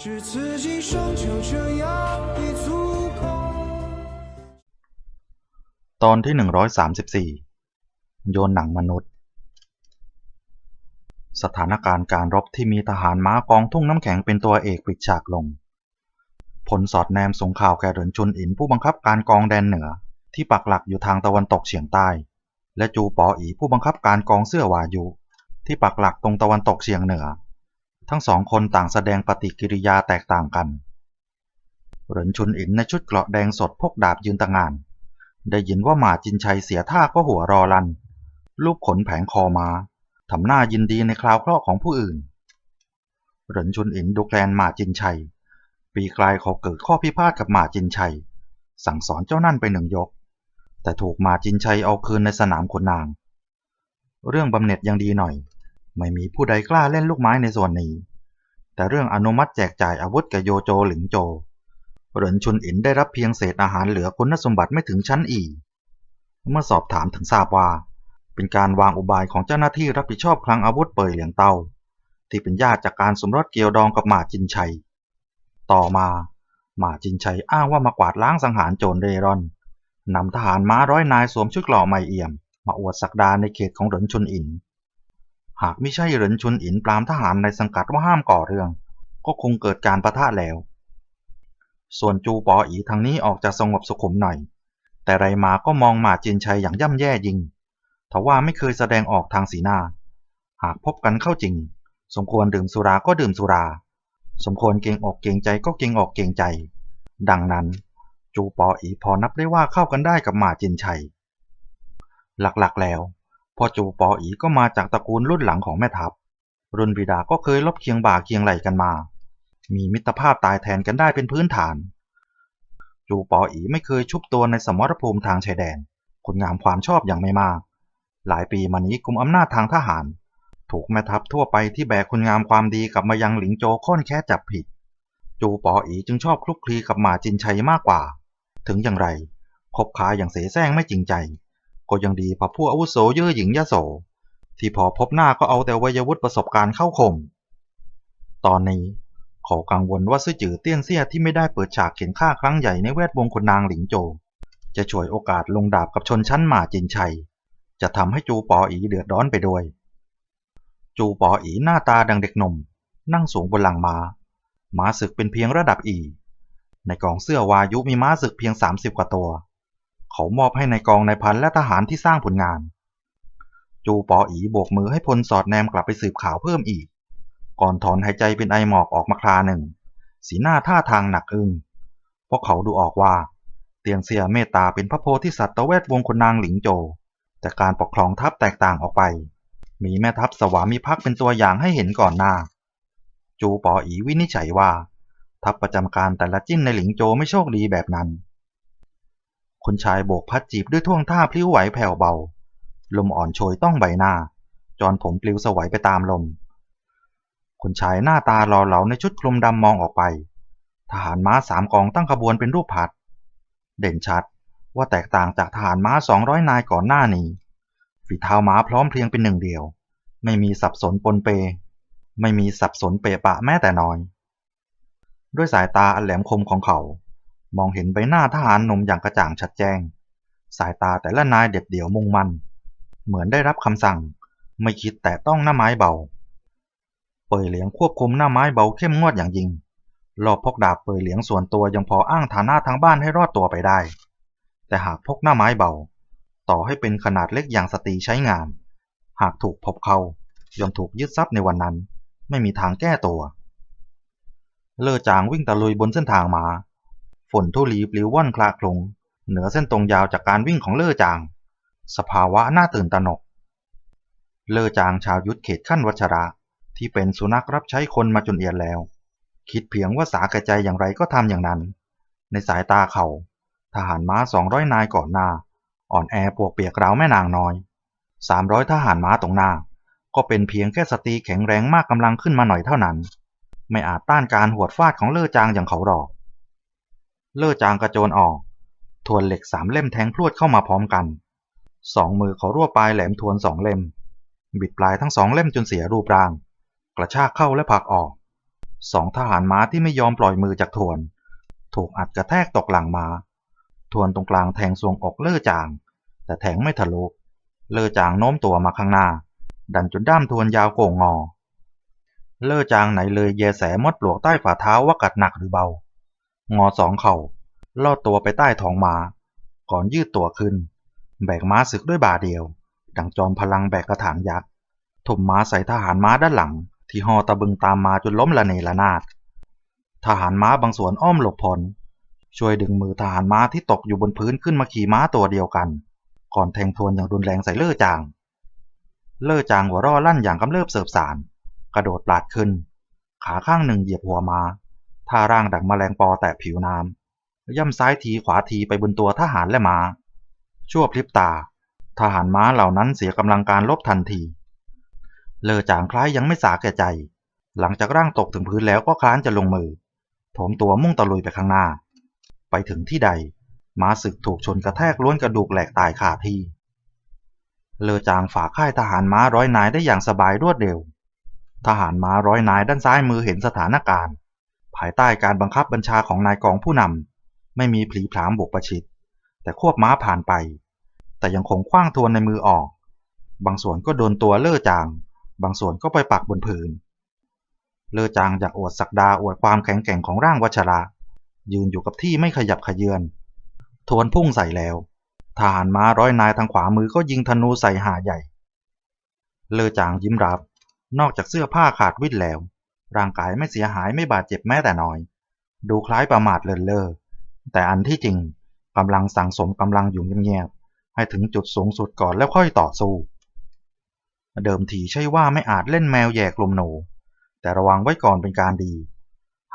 只此一生就这样一足够。 ตอนที่ 134 โยนหนังมนุษย์ สถานการณ์การรบที่มีทหารม้ากองทุ่งน้ำแข็งเป็นตัวเอกปิดฉากลง ผลสอดแนมส่งข่าวแก่เหรินชุนอินผู้บังคับการกองแดนเหนือ ที่ปักหลักอยู่ทางตะวันตกเฉียงใต้ และจูปออีผู้บังคับการกองเสื้อวายุ ที่ปักหลักตรงตะวันตกเฉียงเหนือ ทั้งสองคนต่างแสดงปฏิกิริยาแตกต่างกัน เหรินชุนอินในชุดเกราะแดงสดพกดาบยืนตะงาน ได้ยินว่าหมาจินชัยเสียท่าก็หัวรอลัน ลูกขนแผงคอมาทำหน้ายินดีในคราวเคราะห์ของผู้อื่น เหรินชุนอินดูแคลนหมาจินชัย ปีกลายเขาเกิดข้อพิพาทกับหมาจินชัย สั่งสอนเจ้านั่นไปหนึ่งยก แต่ถูกหมาจินชัยเอาคืนในสนามขุนนาง เรื่องบำเหน็จยังดีหน่อย ไม่มีผู้ใดกล้าเล่นลูกไม้ในส่วนนี้ แต่เรื่องอนุมัติแจกจ่ายอาวุธกับโยโจหลิงโจ เหรินชุนอินได้รับเพียงเศษอาหารเหลือคุณสมบัติไม่ถึงชั้นอีเมื่อสอบถามถึงทราบว่า เป็นการวางอุบายของเจ้าหน้าที่รับผิดชอบคลังอาวุธเป่ยเหลียงเตาที่เป็นญาติจากการสมรสเกี่ยวดองกับหมาจินชัย ต่อมาหมาจินชัยอ้างว่ามากวาดล้างสังหารโจรเรร่อนนำทหารม้าร้อยนายสวมชุดเกราะไม่เอี่ยม มาอวดศักดาในเขตของเหรินชุนอิน หากไม่ใช่เหรินชุนอินปรามทหารในสังกัดว่าห้ามก่อเรื่อง ก็คงเกิดการประทะแล้ว ส่วนจูปออีทางนี้ออกจะสงบสุขุมหน่อย แต่ไรมาก็มองหมาจินชัยอย่างย่ำแย่ยิงทว่าไม่เคยแสดงออกทางสีหน้า หากพบกันเข้าจริง สมควรดื่มสุราก็ดื่มสุรา สมควรเกรงออกเกรงใจก็เกรงออกเกรงใจ ดังนั้น จูปออีพอนับได้ว่าเข้ากันได้กับหมาจินชัย หลักๆแล้ว พ่อจูปออีก็มาจากตระกูลรุ่นหลังของแม่ทัพ รุ่นบิดาก็เคยลบเคียงบ่าเคียงไหลกันมา มีมิตรภาพตายแทนกันได้เป็นพื้นฐาน จูปออีไม่เคยชุบตัวในสมรภูมิทางชายแดนคุณงามความชอบอย่างไม่มาก หลายปีมานี้กลุ่มอำนาจทางทหาร ถูกแม่ทัพทั่วไปที่แบกคุณงามความดีกลับมายังหลิงโจค่อนแค่จับผิด จูปออีจึงชอบคลุกคลีกับหมาจินชัยมากกว่า ถึงอย่างไรคบค้าอย่างเสแสร้งไม่จริงใจ ก็ยังดีพอผู้อาวุโสเย่อหญิงยะโส ที่พอพบหน้าก็เอาแต่วัยวุฒิประสบการณ์เข้าข่มตอนนี้เขากังวลว่าซื่อจือเตี้ยนเซี่ยที่ไม่ได้เปิดฉากเข็นฆ่าครั้งใหญ่ในแวดวงคนนางหลิงโจ จะฉวยโอกาสลงดาบกับชนชั้นหมาจินชัย จะทำให้จูปออีเดือดร้อนไปด้วย จูปออีหน้าตาดังเด็กหนุ่ม นั่งสูงบนหลังม้าม้าศึกเป็นเพียงระดับอี ในกองเสื้อวายุมีม้าศึกเพียง 30 กว่าตัว เขามอบให้ในกองนายพันและทหารที่สร้างผลงาน จูปออีโบกมือให้พลสอดแนมกลับไปสืบข่าวเพิ่มอีก ก่อนถอนหายใจเป็นไอหมอกออกมาคลาหนึ่ง สีหน้าท่าทางหนักอึ้งเพราะเขาดูออกว่า เตียนเสียเมตตาเป็นพระโพธิสัตว์ตะเวทวงคนนางหลิงโจ แต่การปกครองทัพแตกต่างออกไป มีแม่ทัพสวามิภักดิ์เป็นตัวอย่างให้เห็นก่อนหน้า จูปออีวินิจฉัยว่า ทัพประจำการแต่ละจิ้นในหลิงโจไม่โชคดีแบบนั้น คนชายโบกพัดจีบด้วยท่วงท่าพลิ้วไหวแผ่วเบา ลมอ่อนโชยต้องใบหน้า จอนผมปลิวสวัยไปตามลมคนชายหน้าตาหล่อเหลาในชุดคลุมดำมองออกไป ทหารม้าสามกองตั้งขบวนเป็นรูปผัด เด่นชัดว่าแตกต่างจากทหารม้าสองร้อยนายก่อนหน้านี้ ฝีเท้าม้าพร้อมเพรียงเป็นหนึ่งเดียว ไม่มีสับสนปนเป ไม่มีสับสนเปะปะแม้แต่น้อย ด้วยสายตาอันแหลมคมของเขา มองเห็นใบหน้าทหารหนุ่มอย่างกระจ่างชัดแจ้ง สายตาแต่ละนายเด็ดเดี่ยวมุ่งมั่น เหมือนได้รับคำสั่ง ไม่คิดแต่ต้องหน้าไม้เบา เปยเหลียงควบคุมหน้าไม้เบาเข้มงวดอย่างยิ่งรอบพกดาบเปยเหลียงส่วนตัวยังพออ้างฐานะทางบ้านให้รอดตัวไปได้ แต่หากพกหน้าไม้เบา ต่อให้เป็นขนาดเล็กอย่างสตรีใช้งาน หากถูกพบเขาย่อมถูกยึดทรัพย์ในวันนั้น ไม่มีทางแก้ตัว เลอจางวิ่งตะลุยบนเส้นทางมา ฝนทุลีปลิวว่อนคลาคลง เหนือเส้นตรงยาวจากการวิ่งของเลอจาง สภาวะน่าตื่นตระหนก เลอจางชาวยุทธเขตขั้นวัชระ ที่เป็นสุนัขรับใช้คนมาจนเอียนแล้ว คิดเพียงว่าสาแก่ใจอย่างไรก็ทำอย่างนั้น ในสายตาเขาทหารม้าสองร้อยนายก่อนหน้า อ่อนแอปวกเปียกราวแม่นางน้อยสามร้อยทหารม้าตรงหน้า ก็เป็นเพียงแค่สตรีแข็งแรงมากกำลังขึ้นมาหน่อยเท่านั้น ไม่อาจต้านการหวดฟาดของเลอจางอย่างเขาหรอก เล่อจางกระโจนออก ทวนเหล็กสามเล่มแทงพรวดเข้ามาพร้อมกัน สองมือเขารวบปลายแหลมทวนสองเล่ม บิดปลายทั้งสองเล่มจนเสียรูปร่าง กระชากเข้าและผลักออก สองทหารม้าที่ไม่ยอมปล่อยมือจากทวน ถูกอัดกระแทกตกหลังม้า ทวนตรงกลางแทงสวงอกเล่อจาง แต่แทงไม่ทะลุเล่อจางโน้มตัวมาข้างหน้า ดันจนด้ามทวนยาวโก่งงอ เล่อจางไหนเลยแยแสมดปลวกใต้ฝ่าเท้าว่ากัดหนักหรือเบา งอสองเข่า ลอดตัวไปใต้ท้องม้า ก่อนยืดตัวขึ้น แบกม้าศึกด้วยบ่าเดียว ดังจอมพลังแบกกระถางยักษ์ถุ่มม้าใส่ทหารม้าด้านหลัง ที่หอตะบึงตามมาจนล้มละเนระนาด ทหารม้าบางส่วนอ้อมหลบพ้นช่วยดึงมือทหารม้าที่ตกอยู่บนพื้นขึ้นมาขี่ม้าตัวเดียวกัน ก่อนแทงทวนอย่างรุนแรงใส่เล่อจาง เล่อจางหัวร่อลั่นอย่างกำเริบเสบสาร กระโดดปลาดขึ้น ขาข้างหนึ่งเหยียบหัวม้า ท่าร่างดังแมลงปอแตะผิวน้ำย่ำซ้ายทีขวาทีไปบนตัวทหารและม้า ชั่วพริบตา ทหารม้าเหล่านั้นเสียกำลังการลบทันที เลอจางคล้ายยังไม่สาแก่ใจ หลังจากร่างตกถึงพื้นแล้วก็คลานจะลงมือโถมตัวมุ่งตะลุยไปข้างหน้า ไปถึงที่ใด ม้าศึกถูกชนกระแทกล้วนกระดูกแหลกตายคาที่ เลอจางฝาค่ายทหารม้าร้อยนายได้อย่างสบายรวดเร็ว ทหารม้าร้อยนายด้านซ้ายมือเห็นสถานการณ์ ภายใต้การบังคับบัญชาของนายกองผู้นำไม่มีผลีผลามบุกประชิด แต่ควบม้าผ่านไป แต่ยังคงคว้างทวนในมือออก บางส่วนก็โดนตัวเล่อจาง บางส่วนก็ไปปักบนผืนเลอจางอยากอวดศักดาอวดความแข็งแกร่งของร่างวัชระ ยืนอยู่กับที่ไม่ขยับขยือนทวนพุ่งใส่แล้วทหารม้าร้อยนายทางขวามือก็ยิงธนูใส่หาใหญ่ เลอจางยิ้มรับ นอกจากเสื้อผ้าขาดวิ่นแล้ว ร่างกายไม่เสียหายไม่บาดเจ็บแม้แต่น้อย ดูคล้ายประมาทเลินเล่อแต่อันที่จริงกำลังสั่งสมกำลังอยู่เงียบๆให้ถึงจุดสูงสุดก่อนแล้วค่อยต่อสู้ เดิมทีใช่ว่าไม่อาจเล่นแมวแย่กลุ่มหนู แต่ระวังไว้ก่อนเป็นการดี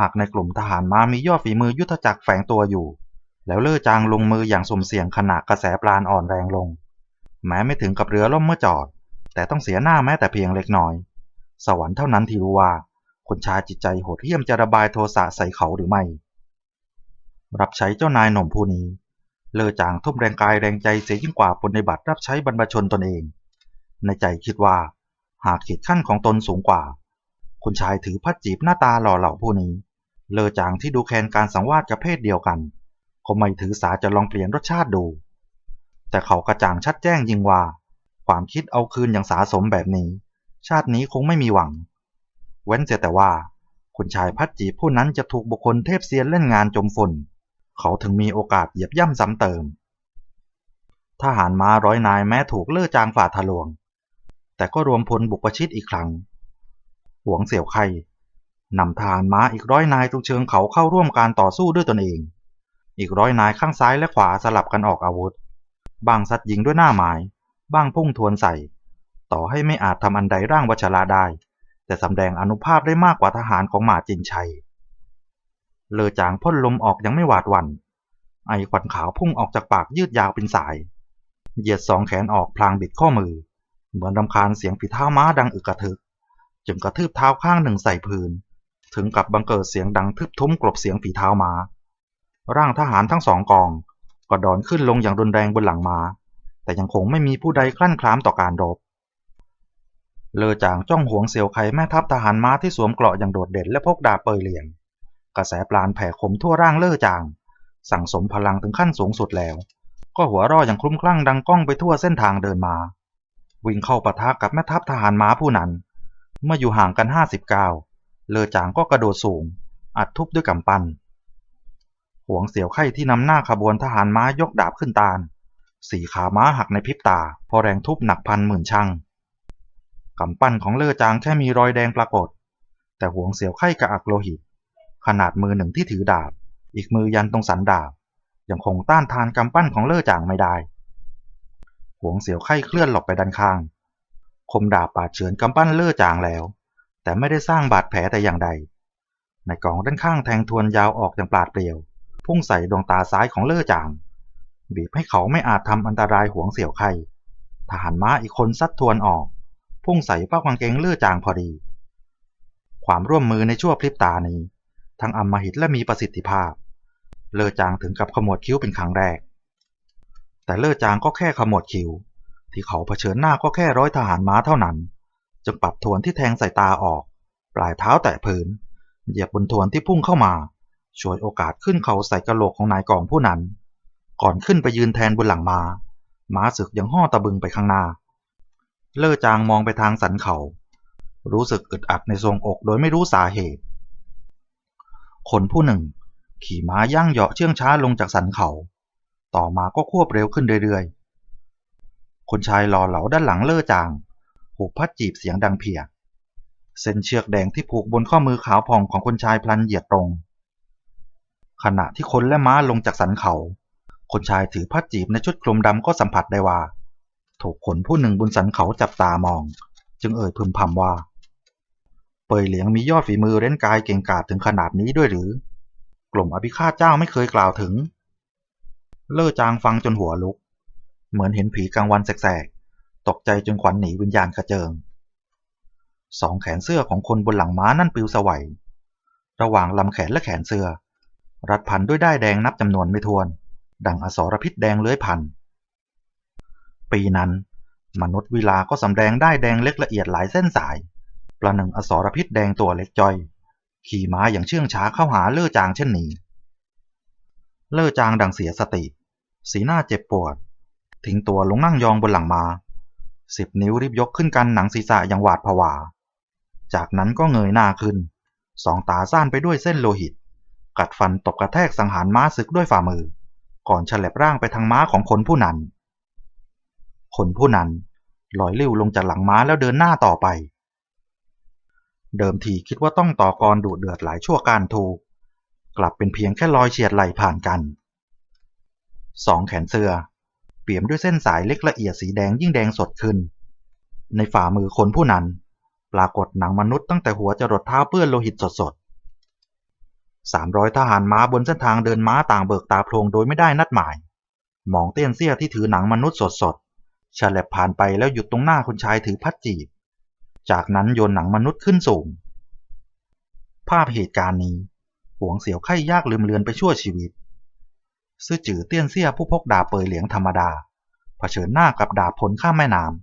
หากในกลุ่มทหารม้ามียอดฝีมือยุทธจักรแฝงตัวอยู่ แล้วเล่อจางลงมืออย่างสุ่มเสี่ยงขณะกระแสปราณอ่อนแรงลง แม้ไม่ถึงกับเรือล่มเมื่อจอด แต่ต้องเสียหน้าแม้แต่เพียงเล็กน้อย สวรรค์เท่านั้นที่รู้ว่า คนชายจิตใจโหดเหี้ยมจะระบายโทสะใส่เขาหรือไม่ รับใช้เจ้านายหนุ่มผู้นี้ เลอจางทุ่มแรงกายแรงใจเสียยิ่งกว่าปฏิบัติรับใช้บรรพชนตนเอง ในใจคิดว่า หากขีดขั้นของตนสูงกว่าคุณชายถือพัดจีบหน้าตาหล่อเหล่าผู้นี้ เลอจางที่ดูแคลนการสังวาสกับเพศเดียวกันก็ไม่ถือสาจะลองเปลี่ยนรสชาติดู แต่เขากระจ่างชัดแจ้งยิ่งว่า ความคิดเอาคืนอย่างสาสมแบบนี้ ชาตินี้คงไม่มีหวัง เว้นเสียแต่ว่า คุณชายพัดจีผู้นั้นจะถูกบุคคลเทพเซียนเล่นงานจมฝุ่นเขาถึงมีโอกาสเหยียบย่ำซ้ำเติม ทหารม้าร้อยนายแม้ถูกเลื่อจางฝ่าทะลวง แต่ก็รวมพลบุกประชิดอีกครั้ง หวงเสี่ยวไข่นำทหารม้าอีกร้อยนายตรงเชิงเขาเข้าร่วมการต่อสู้ด้วยตนเอง อีกร้อยนายข้างซ้ายและขวาสลับกันออกอาวุธ บางสัตว์ยิงด้วยหน้าไม้บ้างพุ่งทวนใส่ ต่อให้ไม่อาจทำอันใดร่างวัชระได้ แต่สำแดงอนุภาพได้มากกว่าทหารของหมาจินชัย เลอจางพ่นลมออกยังไม่หวาดหวัน่น ไอควันขาวพุ่งออกจากปากยืดยาวเป็นสาย เหยียดสองแขนออกพลางบิดข้อมือ เหมือนรำคาญเสียงฝีเท้าม้าดังอึกกระทึก จึงกระทืบเท้าข้างหนึ่งใส่พื้น ถึงกับบังเกิดเสียงดังทึบทุ้มกลบเสียงฝีเท้าม้า ร่างทหารทั้งสองกองก็ดอนขึ้นลงอย่างรุนแรงบนหลังม้า แต่ยังคงไม่มีผู้ใดคลั่นคล้ามต่อการรบ เลอจางจ้องหวงเสียวไข่แม่ทัพทหารม้าที่สวมเกราะอย่างโดดเด่นและพกดาบเปยเหลียง กระแสปราณแผ่คมทั่วร่างเลอจาง สั่งสมพลังถึงขั้นสูงสุดแล้ว ก็หัวร่ออย่างคลุ้มคลั่งดังก้องไปทั่วเส้นทางเดินมา วิ่งเข้าปะทะกับแม่ทัพทหารม้าผู้นั้น เมื่ออยู่ห่างกันห้าสิบก้าวเลอจางก็กระโดดสูง อัดทุบด้วยกำปั้นหวงเสียวไข่ที่นำหน้าขบวนทหารม้ายกดาบขึ้นตาล สีขาม้าหักในพริบตา พอแรงทุบหนักพันหมื่นช่าง กำปั้นของเลอจางแค่มีรอยแดงปรากฏ แต่หวงเสียวไข่กระอักโลหิต ขนาดมือหนึ่งที่ถือดาบ อีกมือยันตรงสันดาบ ยังคงต้านทานกำปั้นของเลอจางไม่ได้ หวงเสียวไข่เคลื่อนหลบไปด้านข้าง คมดาบปาดเฉือนกำปั้นเลอจางแล้ว แต่ไม่ได้สร้างบาดแผลแต่อย่างใด ในกองด้านข้างแทงทวนยาวออกอย่างปราดเปรียว พุ่งใส่ดวงตาซ้ายของเลอจาง บีบให้เขาไม่อาจทำอันตรายหวงเสียวไข่ทหารม้าอีกคนซัดทวนออก พุ่งใส่เป้ากางเกงเลอจางพอดี ความร่วมมือในชั่วพริบตานี้ ทั้งอำมหิตและมีประสิทธิภาพ เลอจางถึงกับขมวดคิ้วเป็นครั้งแรก แต่เลอจางก็แค่ขมวดคิ้ว ที่เขาเผชิญหน้าก็แค่ร้อยทหารม้าเท่านั้น จึงปัดทวนที่แทงใส่ตาออก ปลายเท้าแตะพื้น เหยียบบนทวนที่พุ่งเข้ามาช่วยโอกาสขึ้นเขาใส่กระโหลกของนายกองผู้นั้น ก่อนขึ้นไปยืนแทนบนหลังมา้าม้าศึกยังห่อตะบึงไปข้างหน้า เล่อจางมองไปทางสันเขา รู้สึกอึดอัดในทรงอกโดยไม่รู้สาเหตุ คนผู้หนึ่ง ขี่ม้าย่างเหาะเชื่องช้าลงจากสันเขา ต่อมาก็ควบเร็วขึ้นเรื่อยๆ คนชายหล่อเหลาด้านหลังเล่อจางผูพัดจีบเสียงดังเพียเส้นเชือกแดงที่ผูกบนข้อมือขาวผ่องของคนชายพลันเหยียดตรง ขณะที่คนและม้าลงจากสันเขา คนชายถือพัดจีบในชุดคลุมดำก็สัมผัสได้ว่า ถูกคนผู้หนึ่งบนสันเขาจับตามอง จึงเอ่ยพึมพำว่า เปยเหลียงมียอดฝีมือเร้นกายเก่งกาจถึงขนาดนี้ด้วยหรือ กลุ่มอภิฆาตเจ้าไม่เคยกล่าวถึง เล่อจางฟังจนหัวลุก เหมือนเห็นผีกลางวันแสกๆ ตกใจจนขวัญหนีวิญญาณกระเจิง สองแขนเสื้อของคนบนหลังม้านั่นปลิวสวัย ระหว่างลำแขนและแขนเสื้อ รัดพันด้วยด้ายแดงนับจำนวนไม่ถ้วน ดังอสรพิษแดงเลื้อยพัน ปีนั้น มนุษย์วิลาก็สำแดงได้แดงเล็กละเอียดหลายเส้นสาย ประหนึ่งอสรพิษแดงตัวเล็กจอย ขี่ม้าอย่างเชื่องช้าเข้าหาเล่อจางเช่นนี้ เล่อจางดังเสียสติ สีหน้าเจ็บปวด ทิ้งตัวลงนั่งยองบนหลังมา้าสิบนิ้วรีบยกขึ้นกันหนังศีรษะอย่างหวาดผวา จากนั้นก็เงยหน้าขึ้น สองตาซ่านไปด้วยเส้นโลหิต กัดฟันตบกระแทกสังหารม้าศึกด้วยฝ่ามือ ก่อนฉลับร่างไปทางม้าของคนผู้นั้น คนผู้นั้นลอยลิ้วลงจากหลังม้าแล้วเดินหน้าต่อไป เดิมทีคิดว่าต้องต่อกรดุเดือดหลายชั่วการทูกลับเป็นเพียงแค่รอยเฉียดไหลผ่านกันสองแขนเสื้อ เปี่ยมด้วยเส้นสายเล็กละเอียดสีแดงยิ่งแดงสดขึ้น ในฝ่ามือคนผู้นั้น ปรากฏหนังมนุษย์ตั้งแต่หัวจรดเท้าเปื้อนโลหิตสดๆสามร้อยทหารม้าบนเส้นทางเดินม้าต่างเบิกตาโพลงโดยไม่ได้นัดหมาย มองเตี้ยนเสี้ยที่ถือหนังมนุษย์สด ชาแลบผ่านไปแล้วหยุดตรงหน้าคนชายถือพัดจีบ จากนั้นโยนหนังมนุษย์ขึ้นสูง ภาพเหตุการณ์นี้หวงเสียวไข่ยากลืมเลือนไปชั่วชีวิต ซื่อจือเตี้ยนเสี้ยผู้พกดาบเปยเหลียงธรรมดา เผชิญหน้ากับดาบผลข้ามแม่น้ำ